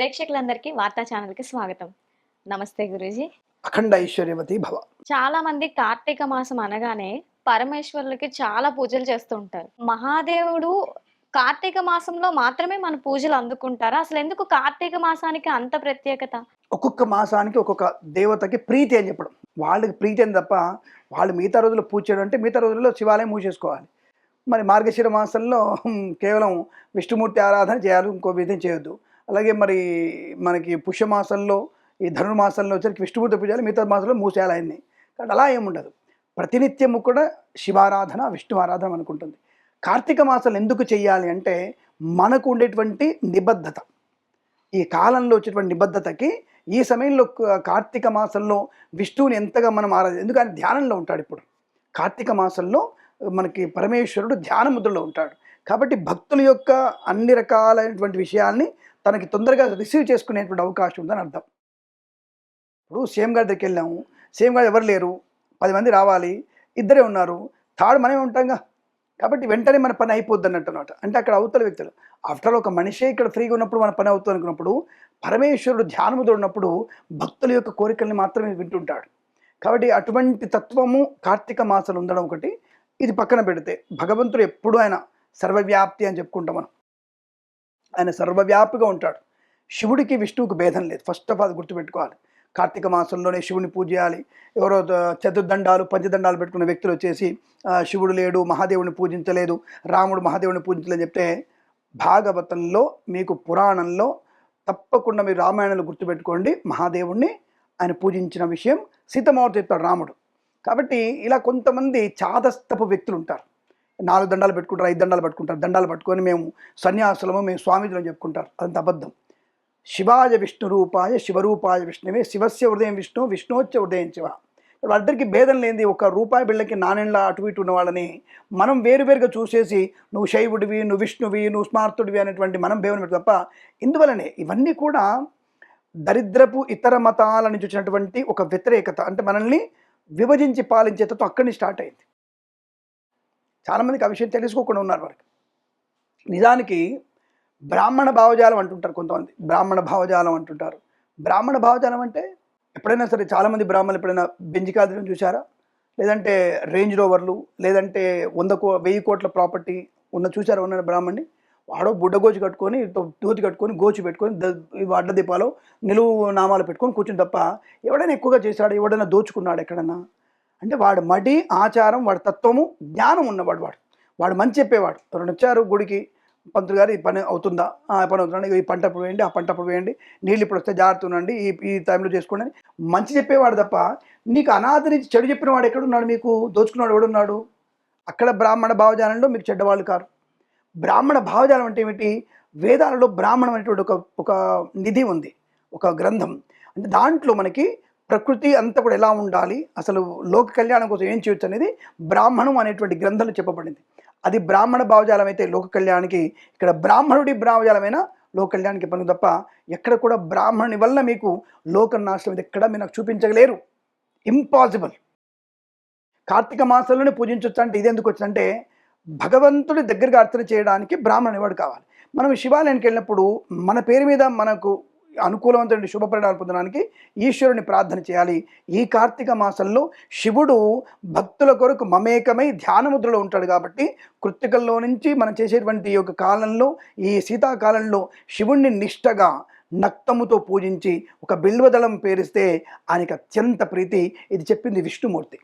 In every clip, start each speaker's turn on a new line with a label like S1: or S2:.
S1: ప్రేక్షకులందరికీ వార్తా ఛానల్కి స్వాగతం. నమస్తే గురూజీ.
S2: అఖండ ఐశ్వర్యవతి భవ.
S1: చాలా మంది కార్తీక మాసం అనగానే పరమేశ్వరులకి చాలా పూజలు చేస్తూ ఉంటారు. మహాదేవుడు కార్తీక మాసంలో మాత్రమే మన పూజలు అందుకుంటారా? అసలు ఎందుకు కార్తీక మాసానికి అంత ప్రత్యేకత?
S2: ఒక్కొక్క మాసానికి ఒక్కొక్క దేవతకి ప్రీతి అని చెప్పడం. వాళ్ళకి ప్రీతి అని తప్ప వాళ్ళు మిగతా రోజుల్లో పూజ చేయడం అంటే మిగతా రోజుల్లో శివాలయం మూసేసుకోవాలి. మరి మార్గశిర మాసంలో కేవలం విష్ణుమూర్తి ఆరాధన చేయాలి ఇంకో విధం చేయొద్దు. అలాగే మరి మనకి పుష్యమాసంలో ఈ ధనుర్మాసంలో వచ్చరికి విష్ణుమూర్తి పూజలు మిగతా మాసంలో మూసేయాలి ఆయన్ని కాబట్టి అలా ఏముండదు ప్రతినిత్యము కూడా శివారాధన విష్ణు ఆరాధన అనుకుంటుంది. కార్తీక మాసాలు ఎందుకు చేయాలి అంటే మనకు ఉండేటువంటి నిబద్ధత. ఈ కాలంలో వచ్చేటువంటి నిబద్ధతకి ఈ సమయంలో కార్తీక మాసంలో విష్ణువుని ఎంతగా మనం ఆరాధి ఎందుకంటే ధ్యానంలో ఉంటాడు ఇప్పుడు. కార్తీక మాసంలో మనకి పరమేశ్వరుడు ధ్యాన ముద్రలో ఉంటాడు. కాబట్టి భక్తుల యొక్క అన్ని రకాలైనటువంటి విషయాల్ని తనకి తొందరగా రిసీవ్ చేసుకునేటువంటి అవకాశం ఉందని అర్థం. ఇప్పుడు సీఎం గారి దగ్గరికి వెళ్ళాము. సీఎం గారు ఎవరు లేరు? పది మంది రావాలి. ఇద్దరే ఉన్నారు. థర్డ్ మనమే ఉంటాంగా కాబట్టి వెంటనే మన పని అయిపోద్ది అన్నట్టు అనమాట అంటే అక్కడ అవతల వ్యక్తులు. ఆఫ్టర్ ఒక మనిషే ఇక్కడ ఫ్రీగా ఉన్నప్పుడు మన పని అవుతుంది అనుకున్నప్పుడు పరమేశ్వరుడు ధ్యానముతో తోడినప్పుడు భక్తుల యొక్క కోరికల్ని మాత్రమే వింటుంటాడు. కాబట్టి అటువంటి తత్వము కార్తీక మాసాలు ఉండడం ఒకటి. ఇది పక్కన పెడితే భగవంతుడు ఎప్పుడు ఆయన సర్వవ్యాప్తి అని చెప్పుకుంటాం మనం. ఆయన సర్వవ్యాపిగా ఉంటాడు. శివుడికి విష్ణువుకి భేదం లేదు. ఫస్ట్ ఆఫ్ ఆల్ గుర్తుపెట్టుకోవాలి. కార్తీక మాసంలోనే శివుని పూజ చేయాలి. ఎవరో చతుర్దండాలు పంచదండాలు పెట్టుకున్న వ్యక్తులు వచ్చేసి శివుడు లేడు మహాదేవుని పూజించలేదు రాముడు మహాదేవుని పూజించలేదని చెప్తే భాగవతంలో మీకు పురాణంలో తప్పకుండా మీరు రామాయణంలో గుర్తుపెట్టుకోండి. మహాదేవుణ్ణి ఆయన పూజించిన విషయం సీతమావతి చెప్తాడు రాముడు. కాబట్టి ఇలా కొంతమంది చాదస్తపు వ్యక్తులు ఉంటారు. నాలుగు దండాలు పెట్టుకుంటారు ఐదు దండాలు పెట్టుకుంటారు. దండాలు పట్టుకొని మేము సన్యాసులము మేము స్వామిజులం చెప్పుకుంటారు. అదంత అబద్ధం. శివాయ విష్ణు రూపాయ శివరూపాయ విష్ణువే శివస్య హృదయం విష్ణు విష్ణువచ్చ హృదయం శివ. వాళ్ళిద్దరికి భేదం లేనిది ఒక రూపాయి బిళ్ళకి నాణ్యంల అటు ఇటు ఉన్న వాళ్ళని మనం వేరువేరుగా చూసేసి నువ్వు శైవుడివి నువ్వు విష్ణువి నువ్వు స్మార్తుడివి అనేటువంటి మనం భేదం పెట్టు తప్ప ఇందువలనే ఇవన్నీ కూడా దరిద్రపు ఇతర మతాల నుంచి వచ్చినటువంటి ఒక వ్యతిరేకత. అంటే మనల్ని విభజించి పాలించే తత్వం అక్కడి నుంచి స్టార్ట్ అయింది. చాలామందికి ఆ విషయం తెలుసుకోకుండా ఉన్నారు వారికి. నిజానికి బ్రాహ్మణ భావజాలం అంటుంటారు కొంతమంది. బ్రాహ్మణ భావజాలం అంటుంటారు. బ్రాహ్మణ భావజాలం అంటే ఎప్పుడైనా సరే చాలామంది బ్రాహ్మణులు ఎప్పుడైనా బెంజికాదులను చూసారా లేదంటే రేంజ్ రోవర్లు లేదంటే వంద కో వెయ్యి కోట్ల ప్రాపర్టీ ఉన్న చూసారా ఉన్న బ్రాహ్మణ్ణి? వాడో బుడ్డగోచి కట్టుకొని దూతి కట్టుకొని గోచి పెట్టుకొని అడ్డ దీపాలు నిలువు నామాలు పెట్టుకొని కూర్చుని తప్ప ఎవడైనా ఎక్కువగా చేశాడు? ఎవడైనా దోచుకున్నాడు ఎక్కడన్నా? అంటే వాడు మడి ఆచారం వాడి తత్వము జ్ఞానం ఉన్నవాడు వాడు. వాడు మంచి చెప్పేవాడు. ఎవరైనా వచ్చారు గుడికి పంతులు గారు ఈ పని అవుతుందా? ఆ పని అవుతుందండి ఈ పంట అప్పుడు వేయండి ఆ పంట అప్పుడు వేయండి నీళ్ళు ఇప్పుడు వస్తే జాగ్రత్త ఉండండి ఈ ఈ టైంలో చేసుకోండి అని మంచి చెప్పేవాడు తప్ప నీకు అనాథ నుంచి చెడు చెప్పిన వాడు ఎక్కడున్నాడు మీకు? దోచుకున్నాడు ఎవడున్నాడు? అక్కడ బ్రాహ్మణ భావజాలంలో మీకు చెడ్డవాళ్ళు కారు. బ్రాహ్మణ భావజాలం అంటే ఏమిటి? వేదాలలో బ్రాహ్మణం అనేటువంటి ఒక ఒక నిధి ఉంది ఒక గ్రంథం. అంటే దాంట్లో మనకి ప్రకృతి అంతా కూడా ఎలా ఉండాలి? అసలు లోక కళ్యాణం కోసం ఏం చేయొచ్చు అనేది బ్రాహ్మణం అనేటువంటి గ్రంథంలో చెప్పబడింది. అది బ్రాహ్మణ భావజాలం అయితే లోక కళ్యాణానికి ఇక్కడ బ్రాహ్మణుడి భావజాలమైన లోక కళ్యాణానికి పని తప్ప ఎక్కడ కూడా బ్రాహ్మణుని వల్ల మీకు లోక నాశనం ఇది ఎక్కడ మీరు నాకు చూపించగలేరు ఇంపాసిబుల్ కార్తీక మాసంలోనే పూజించవచ్చు అంటే ఇది ఎందుకు వచ్చిందంటే భగవంతుడి దగ్గరగా అర్చన చేయడానికి బ్రాహ్మణుని వాడు కావాలి. మనం శివాలయానికి వెళ్ళినప్పుడు మన పేరు మీద మనకు అనుకూలవంతుడి శుభపరిణాలు పొందడానికి ఈశ్వరుని ప్రార్థన చేయాలి. ఈ కార్తీక మాసంలో శివుడు భక్తుల కొరకు మమేకమై ధ్యానముద్రలో ఉంటాడు కాబట్టి కృత్తికల్లో నుంచి మనం చేసేటువంటి యొక్క కాలంలో ఈ శీతాకాలంలో శివుణ్ణి నిష్టగా నక్తముతో పూజించి ఒక బిల్వదళం పేరిస్తే ఆయనకి అత్యంత ప్రీతి. ఇది చెప్పింది విష్ణుమూర్తి.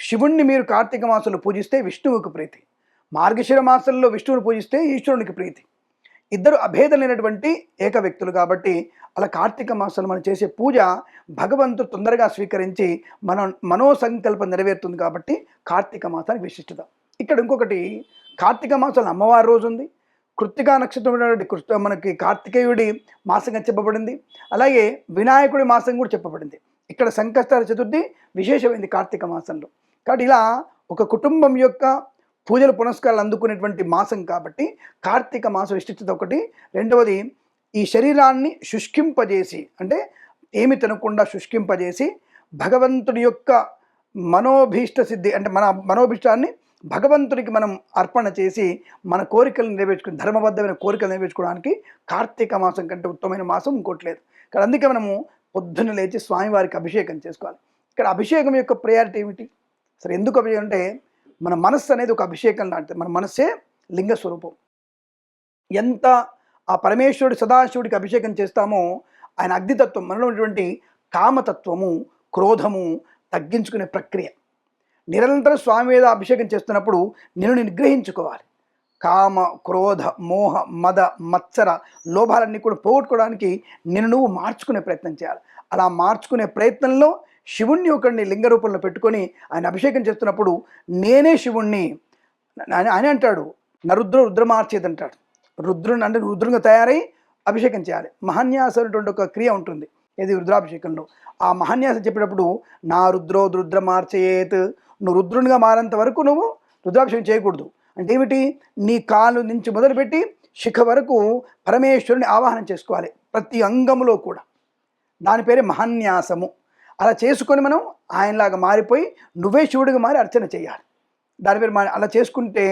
S2: శివుణ్ణి మీరు కార్తీక మాసంలో పూజిస్తే విష్ణువుకు ప్రీతి. మార్గశిర మాసంలో విష్ణువుని పూజిస్తే ఈశ్వరునికి ప్రీతి. ఇద్దరు అభేదలైనటువంటి ఏక వ్యక్తులు కాబట్టి అలా కార్తీక మాసంలో మనం చేసే పూజ భగవంతుడు తొందరగా స్వీకరించి మన మనోసంకల్పం నెరవేరుతుంది కాబట్టి కార్తీక మాసానికి విశిష్టత. ఇక్కడ ఇంకొకటి కార్తీక మాసంలో అమ్మవారి రోజు ఉంది. కృత్తికా నక్షత్రం కృష్ణ మనకి కార్తికేయుడి మాసంగా చెప్పబడింది. అలాగే వినాయకుడి మాసం కూడా చెప్పబడింది. ఇక్కడ సంకష్టాల చతుర్థి విశేషమైంది కార్తీక మాసంలో. కాబట్టి ఇలా ఒక కుటుంబం యొక్క పూజలు పునస్కారాలు అందుకునేటువంటి మాసం కాబట్టి కార్తీక మాసం విశిష్టత ఒకటి. రెండవది ఈ శరీరాన్ని శుష్కింపజేసి అంటే ఏమి తినకుండా శుష్కింపజేసి భగవంతుడి యొక్క మనోభీష్ట సిద్ధి అంటే మన మనోభీష్టాన్ని భగవంతునికి మనం అర్పణ చేసి మన కోరికలు నెరవేర్చుకుని ధర్మబద్ధమైన కోరికలు నెరవేర్చుకోవడానికి కార్తీక మాసం కంటే ఉత్తమమైన మాసం ఇంకోటి లేదు. ఇక్కడ అందుకే మనము పొద్దున్న లేచి స్వామివారికి అభిషేకం చేసుకోవాలి. ఇక్కడ అభిషేకం యొక్క ప్రయారిటీ ఏమిటి? సరే ఎందుకు అభిషేకం అంటే మన మనస్సు అనేది ఒక అభిషేకం లాంటిది. మన మనస్సే లింగ స్వరూపం. ఎంత ఆ పరమేశ్వరుడు సదాశివుడికి అభిషేకం చేస్తామో ఆయన అగ్నితత్వం మనలో ఉన్నటువంటి కామతత్వము క్రోధము తగ్గించుకునే ప్రక్రియ. నిరంతరం స్వామి మీద అభిషేకం చేస్తున్నప్పుడు నేను నిగ్రహించుకోవాలి. కామ క్రోధ మోహ మద మత్సర లోభాలన్నీ కూడా పోగొట్టుకోవడానికి నిన్ను నువ్వు మార్చుకునే ప్రయత్నం చేయాలి. అలా మార్చుకునే ప్రయత్నంలో శివుణ్ణి ఒకడిని లింగ రూపంలో పెట్టుకొని ఆయన అభిషేకం చేస్తున్నప్పుడు నేనే శివుణ్ణి ఆయన ఆయన అంటాడు. నరుద్ర రుద్రమార్చేది అంటాడు. రుద్రుని అంటే రుద్రునిగా తయారై అభిషేకం చేయాలి. మహాన్యాసం అనేటువంటి ఒక క్రియ ఉంటుంది. ఏది? రుద్రాభిషేకంలో. ఆ మహాన్యాసం చెప్పేటప్పుడు నా రుద్రో రుద్ర మార్చేత్ నువ్వు రుద్రునిగా మారేంత వరకు నువ్వు రుద్రాభిషేకం చేయకూడదు. అంటే ఏమిటి? నీ కాలు నుంచి మొదలుపెట్టి శిఖ వరకు పరమేశ్వరుని ఆవాహనం చేసుకోవాలి. ప్రతి అంగములో కూడా. దాని పేరే మహాన్యాసము. అలా చేసుకొని మనం ఆయనలాగా మారిపోయి నువ్వే శివుడిగా మారి అర్చన చేయాలి. దాని పేరు అలా చేసుకుంటే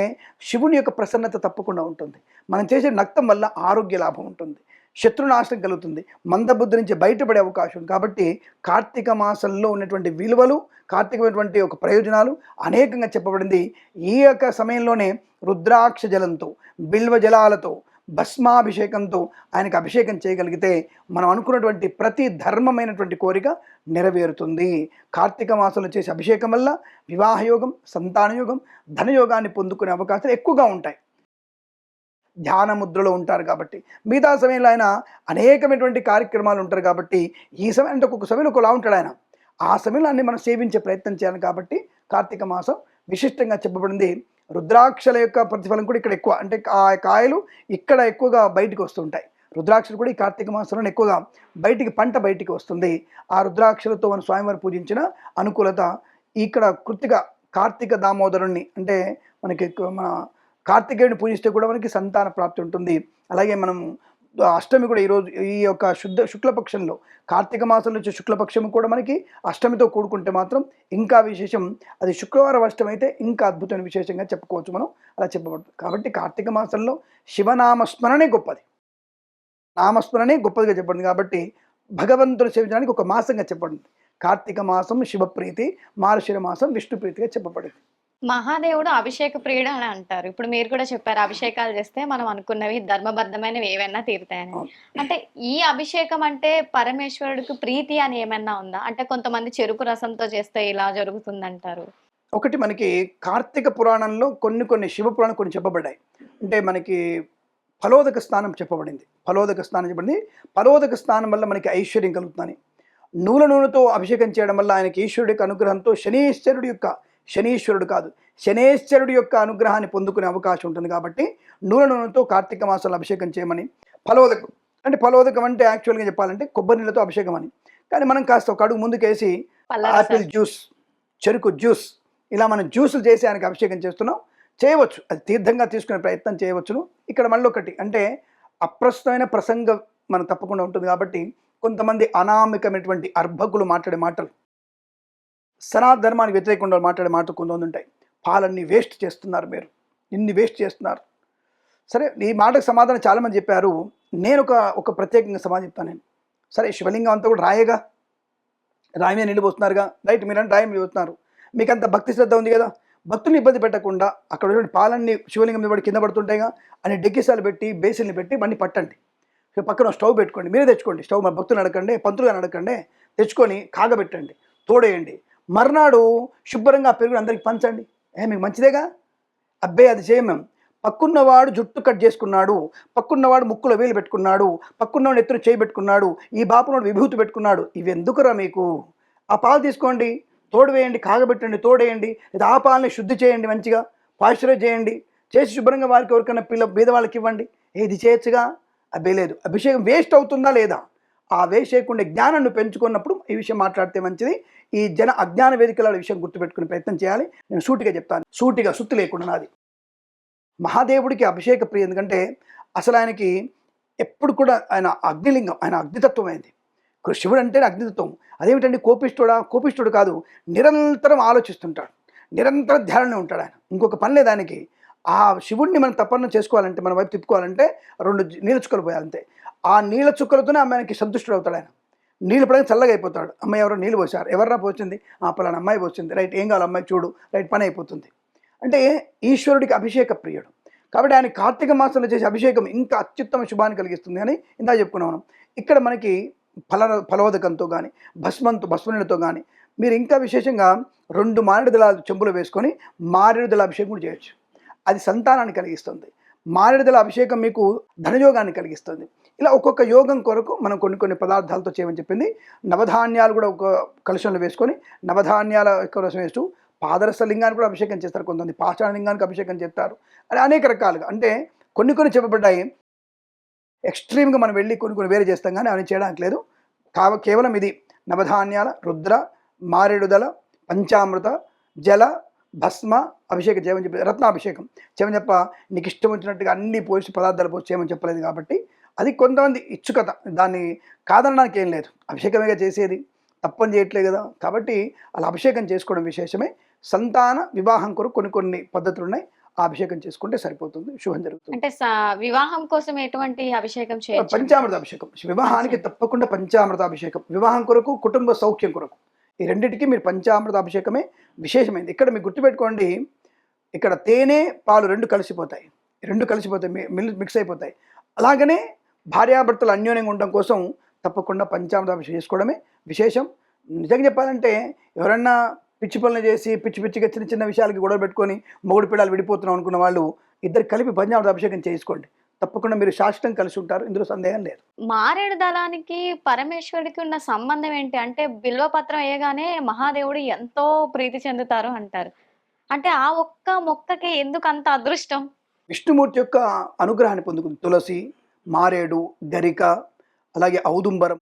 S2: శివుని యొక్క ప్రసన్నత తప్పకుండా ఉంటుంది. మనం చేసే నక్తం వల్ల ఆరోగ్య లాభం ఉంటుంది. శత్రునాశనం కలుగుతుంది. మందబుద్ధి నుంచి బయటపడే అవకాశం కాబట్టి కార్తీక మాసంలో ఉన్నటువంటి విలువలు కార్తీకమైనటువంటి ఒక ప్రయోజనాలు అనేకంగా చెప్పబడింది. ఈ యొక్క సమయంలోనే రుద్రాక్ష జలంతో బిల్వ జలాలతో భస్మాభిషేకంతో ఆయనకు అభిషేకం చేయగలిగితే మనం అనుకున్నటువంటి ప్రతి ధర్మమైనటువంటి కోరిక నెరవేరుతుంది. కార్తీక మాసంలో చేసే అభిషేకం వల్ల వివాహయోగం సంతానయోగం ధనయోగాన్ని పొందుకునే అవకాశాలు ఎక్కువగా ఉంటాయి. ధ్యాన ముద్రలో ఉంటారు కాబట్టి మిగతా సమయంలో ఆయన అనేకమైనటువంటి కార్యక్రమాలు ఉంటారు కాబట్టి ఈ సమయం అంటే ఒక్కొక్క సమయంలో ఒకలా ఉంటాడు ఆయన. ఆ సమయంలో అన్ని మనం సేవించే ప్రయత్నం చేయాలి కాబట్టి కార్తీక మాసం విశిష్టంగా చెప్పబడింది. రుద్రాక్షల యొక్క ప్రతిఫలం కూడా ఇక్కడ ఎక్కువ. అంటే ఆ కాయలు ఇక్కడ ఎక్కువగా బయటికి వస్తుంటాయి. రుద్రాక్షలు కూడా ఈ కార్తీక మాసంలో ఎక్కువగా బయటికి పంట బయటికి వస్తుంది. ఆ రుద్రాక్షలతో మనం స్వామివారి పూజించిన అనుకూలత ఇక్కడ కృతిక కార్తీక దామోదరుణ్ణి అంటే మనకి ఎక్కువ మన కార్తికేయుని పూజిస్తే కూడా మనకి సంతాన ప్రాప్తి ఉంటుంది. అలాగే మనం అష్టమి కూడా ఈరోజు ఈ యొక్క శుద్ధ శుక్లపక్షంలో కార్తీక మాసంలో వచ్చే శుక్లపక్షం కూడా మనకి అష్టమితో కూడుకుంటే మాత్రం ఇంకా విశేషం. అది శుక్రవారం అష్టమి అయితే ఇంకా అద్భుతమైన విశేషంగా చెప్పుకోవచ్చు మనం. అలా చెప్పబడుతుంది. కాబట్టి కార్తీక మాసంలో శివనామస్మరణే గొప్పది. నామస్మరణే గొప్పదిగా చెప్పండి కాబట్టి భగవంతుడు సేవించడానికి ఒక మాసంగా చెప్పబడింది కార్తీక మాసం శివప్రీతి మారుషిర మాసం విష్ణుప్రీతిగా చెప్పబడింది
S1: మహాదేవుడు అభిషేక ప్రియుడు అని అంటారు. ఇప్పుడు మీరు కూడా చెప్పారు అభిషేకాలు చేస్తే మనం అనుకున్నవి ధర్మబద్ధమైనవి ఏవైనా తీరుతాయని. అంటే ఈ అభిషేకం అంటే పరమేశ్వరుడికి ప్రీతి అని ఏమైనా ఉందా? అంటే కొంతమంది చెరుకు రసంతో చేస్తే ఇలా జరుగుతుందంటారు.
S2: ఒకటి మనకి కార్తీక పురాణంలో కొన్ని కొన్ని శివ పురాణం కొన్ని చెప్పబడ్డాయి. అంటే మనకి ఫలోదక స్నానం చెప్పబడింది. ఫలోదక స్నానం చెప్పబడింది. ఫలోదక స్నానం వల్ల మనకి ఐశ్వర్యం కలుగుతుందని. నూల నూనెతో అభిషేకం చేయడం వల్ల ఆయనకి ఈశ్వరుడి యొక్క అనుగ్రహంతో శనీశ్వరుడి యొక్క శనీశ్వరుడు కాదు. శనేశ్వరుడి యొక్క అనుగ్రహాన్ని పొందుకునే అవకాశం ఉంటుంది కాబట్టి నూనె నూనెతో కార్తీక మాసంలో అభిషేకం చేయమని ఫలోదకం. అంటే ఫలోదకం అంటే యాక్చువల్గా చెప్పాలంటే కొబ్బరి నీళ్ళతో అభిషేకం అని. కానీ మనం కాస్త ఒక అడుగు ముందుకేసి ఆపిల్. జ్యూస్ చెరుకు జ్యూస్ ఇలా మనం జ్యూసులు చేసి ఆయనకి అభిషేకం చేస్తున్నాం. చేయవచ్చు. అది తీర్థంగా తీసుకునే ప్రయత్నం చేయవచ్చును. ఇక్కడ మళ్ళీ ఒకటి అంటే అప్రస్తుతమైన ప్రసంగం మనం తప్పకుండా ఉంటుంది కాబట్టి కొంతమంది అనామికమైనటువంటి అర్భకులు మాట్లాడే మాటలు సనాతన ధర్మానికి వ్యతిరేకంగా మాట్లాడే మాటలు కొంతమంది ఉంటాయి. పాలన్నీ వేస్ట్ చేస్తున్నారు మీరు. ఇన్ని వేస్ట్ చేస్తున్నారు. సరే ఈ మాటకు సమాధానం చాలామంది చెప్పారు. నేను ఒక ఒక ప్రత్యేకంగా సమాధానం చెప్తాను నేను. సరే శివలింగం అంతా కూడా రాయేగా? రాయి మీద నీళ్ళు రైట్ మీరంటే రాయి మీద పోతున్నారు మీకు అంత భక్తి శ్రద్ధ ఉంది కదా? భక్తుల్ని ఇబ్బంది పెట్టకుండా అక్కడ ఉన్నటువంటి పాలన్నీ శివలింగం మీద కింద పడుతుంటాయిగా? అని డెక్కిసాలు పెట్టి బేసిల్ని పెట్టి బండి పట్టండి. పక్కన స్టవ్ పెట్టుకోండి. మీరే తెచ్చుకోండి. స్టవ్ మా భక్తులు నడకండి పంతులుగా నడకండి తెచ్చుకొని కాగబెట్టండి తోడేయండి. మర్నాడు శుభ్రంగా ఆ పెరుగుని అందరికి పంచండి. ఏ మీకు మంచిదేగా? అబ్బే అది చేయం మేము పక్కున్నవాడు జుట్టు కట్ చేసుకున్నాడు పక్కున్నవాడు ముక్కులో వేలు పెట్టుకున్నాడు పక్కున్నవాడు ఎత్తున చేయి పెట్టుకున్నాడు ఈ బాపునోడు విభూతి పెట్టుకున్నాడు ఇవి ఎందుకురా మీకు? ఆ పాలు తీసుకోండి తోడు వేయండి కాగబెట్టండి తోడేయండి లేదా ఆ పాలని శుద్ధి చేయండి మంచిగా పాశ్చరైజ్ చేయండి చేసి శుభ్రంగా వారికి ఎవరికైనా పిల్ల బీదవాళ్ళకి ఇవ్వండి. ఏది చేయొచ్చుగా? అబ్బే లేదు. అభిషేకం వేస్ట్ అవుతుందా లేదా? ఆ వేస్ట్ చేయకుండా జ్ఞానాన్ని పెంచుకున్నప్పుడు ఈ విషయం మాట్లాడితే మంచిది. ఈ జన అజ్ఞాన వేదికల విషయం గుర్తుపెట్టుకునే ప్రయత్నం చేయాలి. నేను సూటిగా చెప్తాను. సూటిగా సుత్తు లేకుండా నాది. మహాదేవుడికి అభిషేక ప్రియ ఎందుకంటే అసలు ఆయనకి ఎప్పుడు కూడా ఆయన అగ్నిలింగం ఆయన అగ్నితత్వం అయింది. శివుడు అంటే అగ్నితత్వం. అదేమిటండి కోపిష్ఠుడా? కోపిష్ఠుడు కాదు. నిరంతరం ఆలోచిస్తుంటాడు. నిరంతరం ధ్యానంలో ఉంటాడు ఆయన. ఇంకొక పని లేదు ఆయనకి. ఆ శివుణ్ణి మనం తప్పన చేసుకోవాలంటే మన వైపు తిప్పుకోవాలంటే రెండు నీళ్ళ చుక్కలు పోయాలి ఆ నీళ్ళ చుక్కలతోనే ఆమెకి సంతుష్టుడు అవుతాడు ఆయన. నీళ్ళు పడగా చల్లగా అయిపోతాడు. అమ్మాయి ఎవరో నీళ్ళు పోసారు ఎవర్రా పోసింది? ఆ పలానా అమ్మాయి పోసింది. రైట్ ఏం కావాలి అమ్మాయి చూడు. రైట్ పని అయిపోతుంది. అంటే ఈశ్వరుడికి అభిషేక ప్రియుడు. కాబట్టి ఆయన కార్తీక మాసంలో చేసే అభిషేకం ఇంకా అత్యుత్తమ శుభాన్ని కలిగిస్తుంది అని ఇందా చెప్పుకున్నాం మనం. ఇక్కడ మనకి ఫల ఫలవదకంతో కానీ భస్మంతో భస్మనులతో కానీ మీరు ఇంకా విశేషంగా రెండు మారేడు దళాలు వేసుకొని మారేడు దళ అభిషేకం కూడా చేయొచ్చు. అది సంతానాన్ని కలిగిస్తుంది. మారేడు దళ అభిషేకం మీకు ధనయోగాన్ని కలిగిస్తుంది. ఇలా ఒక్కొక్క యోగం కొరకు మనం కొన్ని కొన్ని పదార్థాలతో చేయమని చెప్పింది. నవధాన్యాలు కూడా ఒక కలుషంలో వేసుకొని నవధాన్యాల కలుషం వేస్తూ పాదరస లింగాన్ని కూడా అభిషేకం చేస్తారు కొంతమంది. పాషాణ లింగానికి అభిషేకం చేస్తారు. అని అనేక రకాలుగా. అంటే కొన్ని కొన్ని చెప్పబడ్డాయి. ఎక్స్ట్రీమ్గా మనం వెళ్ళి కొన్ని కొన్ని వేరే చేస్తాం కానీ అవన్నీ చేయడానికి లేదు. కావ కేవలం ఇది. నవధాన్యాల రుద్ర మారేడుదల పంచామృత జల భస్మ అభిషేకం చేయమని చెప్పి రత్నాభిషేకం. చేయమని చెప్ప నీకు ఇష్టం వచ్చినట్టుగా అన్ని పోసి పదార్థాలు పోసి చేయమని చెప్పలేదు కాబట్టి అది కొంతమంది ఇచ్చుకత దాన్ని కాదనడానికి ఏం లేదు. అభిషేకమేగా చేసేది. తప్పని చేయట్లేదు కదా. కాబట్టి అలా అభిషేకం చేసుకోవడం విశేషమే. సంతాన వివాహం కొరకు కొన్ని కొన్ని పద్ధతులు ఉన్నాయి ఆ అభిషేకం చేసుకుంటే సరిపోతుంది. శుభం జరుగుతుంది.
S1: అంటే వివాహం కోసం ఎటువంటి అభిషేకం చేయొచ్చు?
S2: పంచామృత అభిషేకం. వివాహానికి తప్పకుండా పంచామృత అభిషేకం. వివాహం కొరకు కుటుంబ సౌఖ్యం కొరకు. ఈ రెండింటికి మీరు పంచామృత అభిషేకమే విశేషమైంది. ఇక్కడ మీరు గుర్తుపెట్టుకోండి. ఇక్కడ తేనె పాలు రెండు కలిసిపోతాయి. రెండు కలిసిపోతాయి. మిక్స్ అయిపోతాయి. అలాగనే భార్యాభర్తలు అన్యోన్యంగా ఉండడం కోసం తప్పకుండా పంచామృత అభిషేకం చేసుకోవడమే విశేషం. నిజంగా చెప్పాలంటే ఎవరన్నా పిచ్చి పనులు చేసి పిచ్చి పిచ్చిగా చిన్న చిన్న విషయాలకి గొడవ పెట్టుకొని మొగుడు పిల్లలు విడిపోతున్నాం అనుకున్న వాళ్ళు ఇద్దరు కలిపి పంచామృత అభిషేకం చేసుకోండి. తప్పకుండా మీరు శాశ్వతం కలిసి ఉంటారు ఇందులో సందేహం లేదు.
S1: మారేడు దళానికి పరమేశ్వరుడికి ఉన్న సంబంధం ఏంటి? అంటే బిల్వపత్రం వేయగానే మహాదేవుడు ఎంతో ప్రీతి చెందుతారు అంటారు. అంటే ఆ ఒక్క మొక్కకి ఎందుకు అంత అదృష్టం?
S2: విష్ణుమూర్తి యొక్క అనుగ్రహాన్ని పొందుకుంది తులసి మారేడు గరిక అలాగే ఔదుంబరం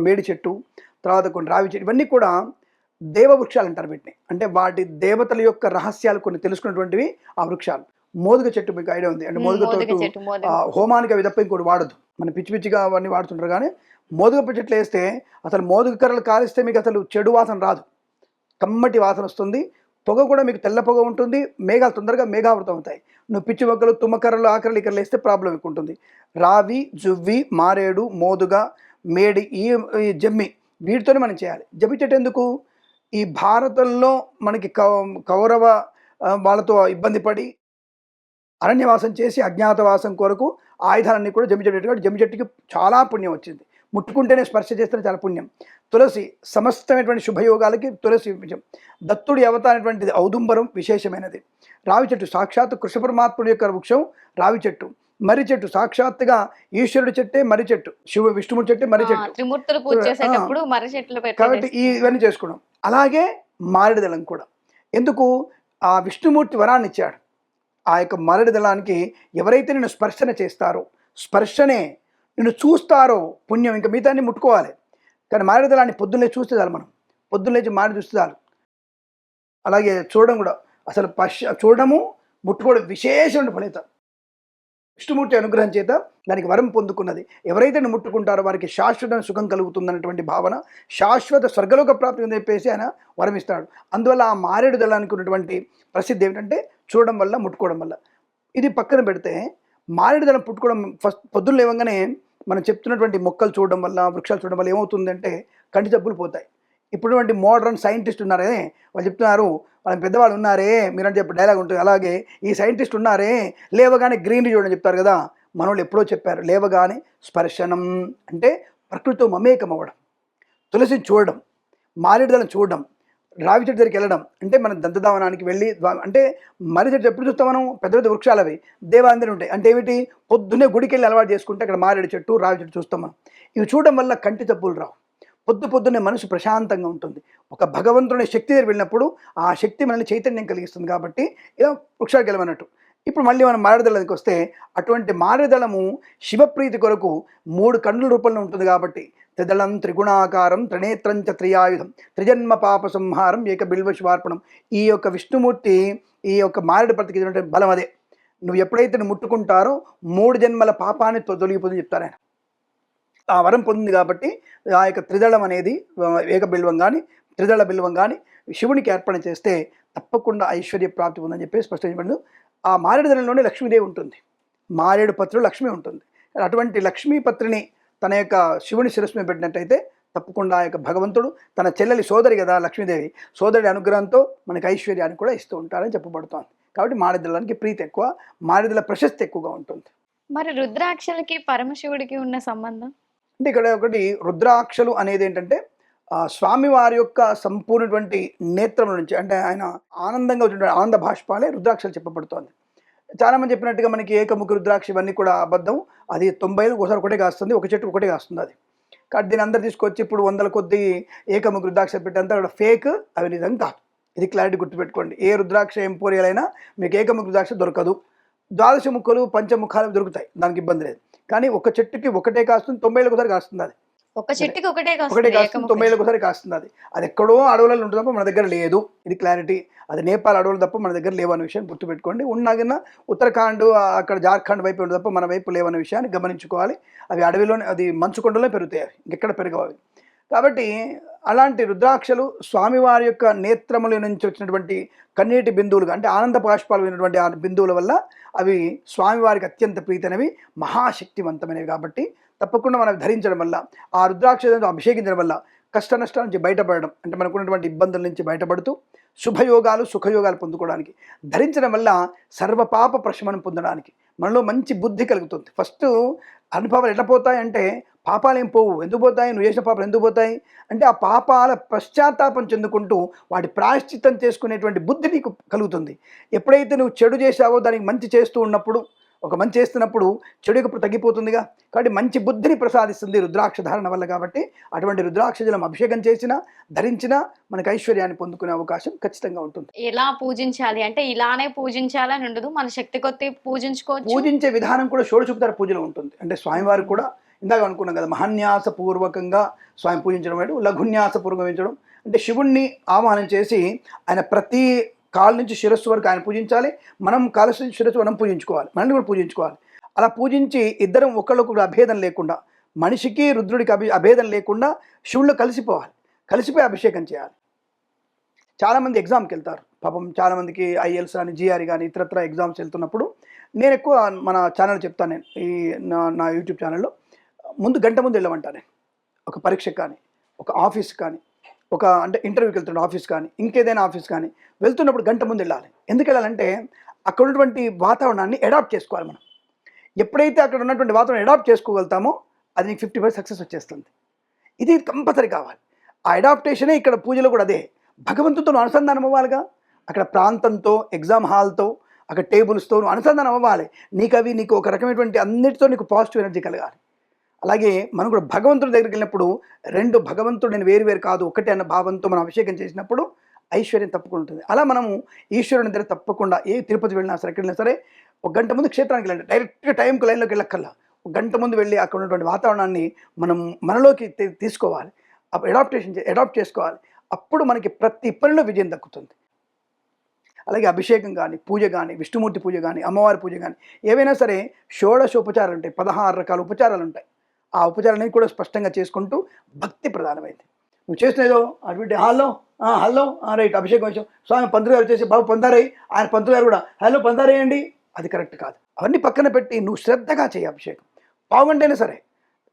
S2: మేడి చెట్టు తర్వాత కొన్ని రావి చెట్టు ఇవన్నీ కూడా దేవవృక్షాలు అంటారు వీటిని. అంటే వాటి దేవతల యొక్క రహస్యాలు కొన్ని తెలుసుకున్నటువంటివి ఆ వృక్షాలు. మోదుగ చెట్టు మీకు ఐడియా ఉంది. అంటే మోదుగ
S1: మోదుగ
S2: తోట
S1: చెట్టు మోదుగ.
S2: ఆ, హోమానికి అవి తప్ప ఇంకోటి వాడదు మన పిచ్చి పిచ్చిగా అవన్నీ వాడుతుంటారు కానీ మోదుగ చెట్లు వేస్తే అసలు మోదుగ కర్రలు కాలిస్తే మీకు అసలు చెడు వాసన రాదు. కమ్మటి వాసన వస్తుంది. పొగ కూడా మీకు తెల్ల పొగ ఉంటుంది మేఘాలు తొందరగా మేఘావృతం అవుతాయి. నువ్వు పిచ్చి మొక్కలు తుమ్మకర్రలు ఆకరలు ఇక్కడ వేస్తే ప్రాబ్లం ఎక్కువ ఉంటుంది. రావి జువ్వి మారేడు మోదుగ మేడి ఈ ఈ జమ్మి వీటితోనే మనం చేయాలి. జమ్మి చెట్టు ఎందుకు? ఈ భారతంలో మనకి కౌ- కౌరవ వాళ్ళతో ఇబ్బంది పడి అరణ్యవాసం చేసి అజ్ఞాతవాసం కొరకు ఆయుధాలన్నీ కూడా జమ్మి చెట్టు జమ్మి చెట్టుకి చాలా పుణ్యం వచ్చింది. ముట్టుకుంటేనే స్పర్శ చేస్తేనే చాలా పుణ్యం. తులసి సమస్తమైనటువంటి శుభయోగాలకి తులసి విజయం దత్తుడి అవతారమైనటువంటిది ఔదుంబరం విశేషమైనది. రావి చెట్టు సాక్షాత్ కృష్ణ పరమాత్ముడి యొక్క వృక్షం రావి చెట్టు. మర్రి చెట్టు సాక్షాత్తుగా ఈశ్వరుడి చెట్టే మర్రి చెట్టు. శివ విష్ణుమూర్తి చెట్టే మర్రి
S1: ఆ,
S2: చెట్టు.
S1: త్రిమూర్తులు పూజ
S2: ఆ.
S1: చేసేటప్పుడు మర్రి చెట్లు
S2: కాబట్టి ఇవన్నీ చేసుకోవడం అలాగే మారేడు దళం కూడా. ఎందుకు? ఆ విష్ణుమూర్తి వరాన్ని ఇచ్చాడు. ఆ యొక్క మారేడు దళానికి ఎవరైతే నిన్ను స్పర్శన చేస్తారో స్పర్శనే నిన్ను చూస్తారో పుణ్యం ఇంకా మిగతాన్ని ముట్టుకోవాలి. కానీ మారేడుదలాన్ని పొద్దున్నే చూస్తే చాలు మనం. పొద్దున్నేసి మారి చూస్తే చాలు. అలాగే చూడడం కూడా. అసలు పశ చూడడము ముట్టుకోవడం విశేషమైన ఫలితం. విష్ణుమూర్తి అనుగ్రహం చేత దానికి వరం పొందుకున్నది. ఎవరైతే ముట్టుకుంటారో వారికి శాశ్వత సుఖం కలుగుతుందన్నటువంటి భావన శాశ్వత స్వర్గలోక ప్రాప్తి అని చెప్పేసి ఆయన వరం ఇస్తాడు. అందువల్ల ఆ మారేడు దళానికి ఉన్నటువంటి ప్రసిద్ధి ఏమిటంటే చూడడం వల్ల ముట్టుకోవడం వల్ల. ఇది పక్కన పెడితే మారేడు దళం పుట్టుకోవడం ఫస్ట్ పొద్దున్న లేవగానే మనం చెప్తున్నటువంటి మొక్కలు చూడడం వల్ల వృక్షాలు చూడడం వల్ల ఏమవుతుందంటే కంటి జబ్బులు పోతాయి. ఇప్పుడుటువంటి మోడర్న్ సైంటిస్ట్ ఉన్నారే వాళ్ళు చెప్తున్నారు వాళ్ళ పెద్దవాళ్ళు ఉన్నారే మీరంటే చెప్పి డైలాగ్ ఉంటుంది. అలాగే ఈ సైంటిస్ట్ ఉన్నారే లేవగానే గ్రీనరీ చూడని చెప్తారు కదా. మనోళ్ళు ఎప్పుడో చెప్పారు లేవగానే స్పర్శనం అంటే ప్రకృతితో మమేకం అవ్వడం తులసిని చూడడం మారేడుదలను చూడడం రావి చెట్టు దగ్గరికి వెళ్ళడం. అంటే మనం దంతధావనానికి వెళ్ళి అంటే మర్రి చెట్టు ఎప్పుడు చూస్తాం మనం? పెద్ద పెద్ద వృక్షాలు అవి దేవాందరి ఉంటాయి. అంటే ఏమిటి? పొద్దున్నే గుడికి వెళ్ళి అలవాటు చేసుకుంటే అక్కడ మారేడు చెట్టు రావి చెట్టు చూస్తాం మనం. ఇవి చూడడం వల్ల కంటి తప్పులు రావు. పొద్దు పొద్దున్నే మనసు ప్రశాంతంగా ఉంటుంది. ఒక భగవంతుని శక్తి దగ్గర వెళ్ళినప్పుడు ఆ శక్తి మనల్ని చైతన్యం కలిగిస్తుంది కాబట్టి ఇలా వృక్షాలకు వెళ్ళమన్నట్టు. ఇప్పుడు మళ్ళీ మనం మారేదళానికి వస్తే అటువంటి మారేదళము శివప్రీతి కొరకు మూడు కన్నుల రూపంలో ఉంటుంది కాబట్టి త్రిదళం త్రిగుణాకారం త్రినేత్రం చ త్రియాయుధం త్రిజన్మ పాప సంహారం ఏక బిల్వశివార్పణం ఈ యొక్క విష్ణుమూర్తి ఈ యొక్క మారేడు ప్రతికి బలం అదే. నువ్వు ఎప్పుడైతే నువ్వు ముట్టుకుంటారో మూడు జన్మల పాపాన్ని తొ- తొలగిపోతుంది చెప్తారు ఆయన. ఆ వరం పొందింది కాబట్టి ఆ యొక్క త్రిదళం అనేది ఏక బిల్వం కానీ త్రిదళ బిల్వం కానీ శివునికి అర్పణ చేస్తే తప్పకుండా ఐశ్వర్య ప్రాప్తి ఉందని చెప్పి స్పష్టం ఆ మారేడు దళంలోనే లక్ష్మీదేవి ఉంటుంది. మారేడు పత్రిలో లక్ష్మి ఉంటుంది. అటువంటి లక్ష్మీ పత్రిని తన యొక్క శివుని శిరస్సు మీద పెట్టినట్టయితే తప్పకుండా ఆ యొక్క భగవంతుడు తన చెల్లెలి సోదరి కదా లక్ష్మీదేవి. సోదరి అనుగ్రహంతో మనకి ఐశ్వర్యాన్ని కూడా ఇస్తూ ఉంటారని చెప్పబడుతోంది. కాబట్టి మారేడుదలానికి ప్రీతి ఎక్కువ మారేడుదల ప్రశస్తి ఎక్కువగా ఉంటుంది.
S1: మరి రుద్రాక్షలకి పరమశివుడికి ఉన్న సంబంధం?
S2: అంటే ఇక్కడ ఒకటి రుద్రాక్షలు అనేది ఏంటంటే ఆ స్వామివారి యొక్క సంపూర్ణటువంటి నేత్రముల నుంచి అంటే ఆయన ఆనందంగా వచ్చిన ఆనంద భాష్పాలే రుద్రాక్షలు చెప్పబడుతోంది. చాలామంది చెప్పినట్టుగా మనకి ఏకముఖ రుద్రాక్ష ఇవన్నీ కూడా అబద్ధం. అది తొంభై ఐదు ఒకసారి ఒకటే కాస్తుంది ఒక చెట్టు ఒకటే కాస్తుంది అది. కాబట్టి దీని అందరు తీసుకొచ్చి ఇప్పుడు వందల కొద్ది ఏకముఖ రుద్రాక్ష పెట్టేంత అక్కడ ఫేక్ అవి నిజం కాదు. ఇది క్లారిటీ గుర్తుపెట్టుకోండి. ఏ రుద్రాక్ష ఎంపోరియాలైనా మీకు ఏకముఖ రుద్రాక్ష దొరకదు. ద్వాదశ ముక్కలు పంచముఖాలు దొరుకుతాయి. దానికి ఇబ్బంది లేదు. కానీ ఒక చెట్టుకి ఒకటే కాస్తుంది తొంభై ఒకసారి కాస్తుంది అది.
S1: ఒక చెట్టుకి ఒకటే
S2: ఒకటే
S1: కాస్తుంది
S2: ఏళ్ళకి ఒకసారి కాస్తుంది అది. అది ఎక్కడో అడవులలో ఉంటుంది తప్ప మన దగ్గర లేదు. ఇది క్లారిటీ అది నేపాల్ అడవులు తప్ప మన దగ్గర లేవన్న విషయాన్ని గుర్తుపెట్టుకోండి. ఉన్నాగిన ఉత్తరాఖండ్ అక్కడ జార్ఖండ్ వైపు ఉంటుంది తప్ప మన వైపు లేవన్న విషయాన్ని గమనించుకోవాలి. అవి అడవిలోనే అది మంచు కొండలో పెరుగుతాయి ఇంకెక్కడ పెరగవు కాబట్టి అలాంటి రుద్రాక్షలు స్వామివారి యొక్క నేత్రముల నుంచి వచ్చినటువంటి కన్నీటి బిందువులుగా అంటే ఆనంద అయినటువంటి ఆ బిందువుల వల్ల అవి స్వామివారికి అత్యంత ప్రీతనవి మహాశక్తివంతమైనవి కాబట్టి తప్పకుండా మనం ధరించడం వల్ల ఆ రుద్రాక్షలతో అభిషేకించడం వల్ల కష్ట నష్టాల నుంచి బయటపడడం అంటే మనకున్నటువంటి ఇబ్బందుల నుంచి బయటపడుతూ శుభయోగాలు సుఖయోగాలు పొందుకోవడానికి ధరించడం వల్ల సర్వపాప ప్రశమనం పొందడానికి మనలో మంచి బుద్ధి కలుగుతుంది. ఫస్ట్ అనుభవాలు ఎట్లా పోతాయి అంటే పాపాలు ఏం పోవు. ఎందుకు పోతాయి? నువ్వు చేసిన పాపాలు ఎందుకు పోతాయి? అంటే ఆ పాపాల పశ్చాత్తాపం చెందుకుంటూ వాటి ప్రాయశ్చిత్తం చేసుకునేటువంటి బుద్ధి నీకు కలుగుతుంది. ఎప్పుడైతే నువ్వు చెడు చేశావో దానికి మంచి చేస్తూ ఉన్నప్పుడు ఒక మంచి చేస్తున్నప్పుడు చెడు ఇప్పుడు తగ్గిపోతుందిగా. కాబట్టి మంచి బుద్ధిని ప్రసాదిస్తుంది రుద్రాక్ష ధారణ వల్ల కాబట్టి అటువంటి రుద్రాక్ష జలం అభిషేకం చేసినా ధరించినా మనకు ఐశ్వర్యాన్ని పొందుకునే అవకాశం ఖచ్చితంగా ఉంటుంది.
S1: ఎలా పూజించాలి అంటే ఇలానే పూజించాలని ఉండదు. మన శక్తి కొద్ది పూజించుకోవచ్చు.
S2: పూజించే విధానం కూడా షోడశోపచార పూజలో ఉంటుంది. అంటే స్వామివారికి కూడా ఇందాక అనుకున్నాం కదా మహాన్యాస పూర్వకంగా స్వామి పూజించడం అంటే లఘున్యాస పూర్వకించడం అంటే శివుణ్ణి ఆహ్వానం చేసి ఆయన ప్రతి కాళ్ళ నుంచి శిరస్సు వరకు ఆయన పూజించాలి. మనం కాళ్ళ నుంచి శిరస్సు మనం పూజించుకోవాలి. మనల్ని కూడా పూజించుకోవాలి. అలా పూజించి ఇద్దరం ఒకళ్ళొకరు అభేదం లేకుండా మనిషికి రుద్రుడికి అభి అభేదం లేకుండా శివుళ్ళు కలిసిపోవాలి. కలిసిపోయి అభిషేకం చేయాలి. చాలామంది ఎగ్జామ్కి వెళ్తారు పాపం చాలామందికి ఐఎల్స్ కానీ జిఆర్ కానీ ఇతరత్ర ఎగ్జామ్స్ వెళ్తున్నప్పుడు నేను ఎక్కువ మన ఛానల్ చెప్తాను నేను. ఈ నా నా యూట్యూబ్ ఛానల్లో ముందు గంట ముందు వెళ్ళమంటాను నేను. ఒక పరీక్ష కానీ ఒక ఆఫీస్ కానీ ఒక అంటే ఇంటర్వ్యూకి వెళ్తున్న ఆఫీస్ కానీ ఇంకేదైనా ఆఫీస్ కానీ వెళ్తున్నప్పుడు గంట ముందు వెళ్ళాలి. ఎందుకు వెళ్ళాలంటే అక్కడ ఉన్నటువంటి వాతావరణాన్ని అడాప్ట్ చేసుకోవాలి మనం. ఎప్పుడైతే అక్కడ ఉన్నటువంటి వాతావరణం అడాప్ట్ చేసుకోగలుగుతామో అది నీకు ఫిఫ్టీ పర్సెంట్ సక్సెస్ వచ్చేస్తుంది. ఇది కంపల్సరీ కావాలి. ఆ అడాప్టేషనే ఇక్కడ పూజలో కూడా అదే. భగవంతుతో అనుసంధానం అవ్వాలిగా. అక్కడ ప్రాంతంతో ఎగ్జామ్ హాల్తో అక్కడ టేబుల్స్తో నువ్వు అనుసంధానం అవ్వాలి. నీకు అవి నీకు ఒక రకమైనటువంటి అన్నిటితో నీకు పాజిటివ్ ఎనర్జీ కలగాలి. అలాగే మనం కూడా భగవంతుడి దగ్గరికి వెళ్ళినప్పుడు రెండు భగవంతుడు నేను వేరు వేరు కాదు ఒకటే అన్న భావంతో మనం అభిషేకం చేసినప్పుడు ఐశ్వర్యం తప్పకుండా ఉంటుంది. అలా మనము ఈశ్వరుని దగ్గర తప్పకుండా ఏ తిరుపతి వెళ్ళినా సరే ఎక్కడైనా సరే ఒక గంట ముందు క్షేత్రానికి వెళ్ళండి. డైరెక్ట్గా టైంకి లైన్లోకి వెళ్ళక్కల్లా ఒక గంట ముందు వెళ్ళి అక్కడ ఉన్నటువంటి వాతావరణాన్ని మనం మనలోకి తీసుకోవాలి. అప్పుడు అడాప్టేషన్ అడాప్ట్ చేసుకోవాలి. అప్పుడు మనకి ప్రతి పనిలో విజయం దక్కుతుంది. అలాగే అభిషేకం కానీ పూజ కానీ విష్ణుమూర్తి పూజ కానీ అమ్మవారి పూజ కానీ ఏవైనా సరే షోడశోపచారాలు ఉంటాయి. పదహారు రకాల ఉపచారాలు ఉంటాయి. ఆ ఉపచారాన్ని కూడా స్పష్టంగా చేసుకుంటూ భక్తి ప్రధానమైంది. నువ్వు చేసినదో అటువంటి హలో హలో రైట్ అభిషేకం వచ్చాం స్వామి పంతులు గారు చేసి బాబు పందారయ్యి ఆయన పంతులు గారు కూడా హలో పందారేయండి. అది కరెక్ట్ కాదు. అవన్నీ పక్కన పెట్టి నువ్వు శ్రద్ధగా చేయి అభిషేకం. పావుగంటైనా సరే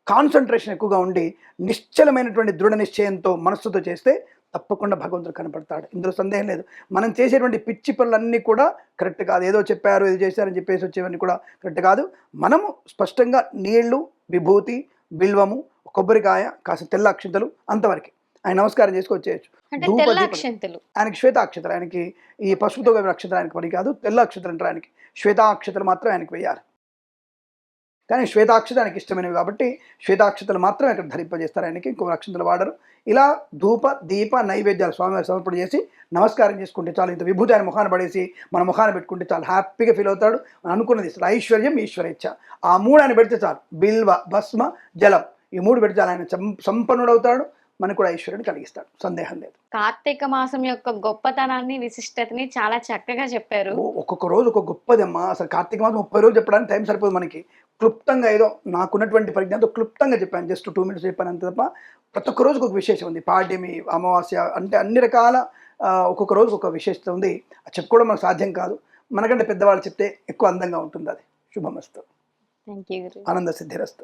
S2: కాన్సన్ట్రేషన్ ఎక్కువగా ఉండి నిశ్చలమైనటువంటి దృఢ నిశ్చయంతో మనస్సుతో చేస్తే తప్పకుండా భగవంతుడు కనపడతాడు. ఇందులో సందేహం లేదు. మనం చేసేటువంటి పిచ్చి పనులన్నీ కూడా కరెక్ట్ కాదు. ఏదో చెప్పారు ఏదో చేశారని చెప్పేసి వచ్చేవన్నీ కూడా కరెక్ట్ కాదు. మనము స్పష్టంగా నీళ్ళు విభూతి బిల్వము కొబ్బరికాయ కాస్త తెల్ల అక్షింతలు అంతవరకు. ఆయన నమస్కారం చేసుకు వచ్చేయచ్చు.
S1: తెల్ల
S2: దీప-
S1: అక్షంతలు.
S2: ఆయనకి ఆయనకి ఈ పసుపుతో కలిపిన అక్షతలు ఆయనకి పని కాదు తెల్ల అక్షతలు అంటారు ఆయనకి. శ్వేతాక్షతలు మాత్రం ఆయనకి వేయాలి. కానీ శ్వేతాక్షత ఆయనకి ఇష్టమైనవి కాబట్టి శ్వేతాక్షతలు మాత్రం ఇక్కడ ధరింపజేస్తారు. ఆయనకి ఇంకో అక్షతలు వాడరు. ఇలా ధూప దీప నైవేద్యాలు స్వామివారి సమర్పణ చేసి నమస్కారం చేసుకుంటే చాలు. ఇంత విభూతి ఆయన ముఖాన్ని పడేసి మన ముఖాన్ని పెట్టుకుంటే చాలు. హ్యాపీగా ఫీల్ అవుతాడు. అనుకున్నది ఐశ్వర్యం ఈశ్వరేచ్ఛ ఆ మూడు ఆయన పెడితే చాలు. బిల్వ భస్మ జలం. ఈ మూడు పెడితే చాలు. ఆయన సం- సంపన్నుడు అవుతాడు. మనకు కూడా ఐశ్వర్యాన్ని కలిగిస్తాడు. సందేహం లేదు.
S1: కార్తీక మాసం యొక్క గొప్పతనాన్ని విశిష్టతని చాలా చక్కగా చెప్పారు.
S2: ఒక్కొక్క రోజు ఒక గొప్పదమ్మా అసలు కార్తీక మాసం ముప్పై రోజులు చెప్పడానికి టైం సరిపోదు మనకి. క్లుప్తంగా ఏదో నాకున్నటువంటి పరిజ్ఞానంతో క్లుప్తంగా చెప్పాను. జస్ట్ టూ మినిట్స్ చెప్పాను అంతే తప్ప ప్రతి ఒక్క రోజుకు ఒక విశేషం ఉంది. పాడ్యమి అమావాస్య అంటే అన్ని రకాల ఒక్కొక్క రోజు ఒక విశేషత ఉంది. అది చెప్పుకోవడం మనకు సాధ్యం కాదు. మనకంటే పెద్దవాళ్ళు చెప్తే ఎక్కువ అందంగా ఉంటుంది అది. శుభమస్తు. ఆనంద సిద్ధిరస్తు.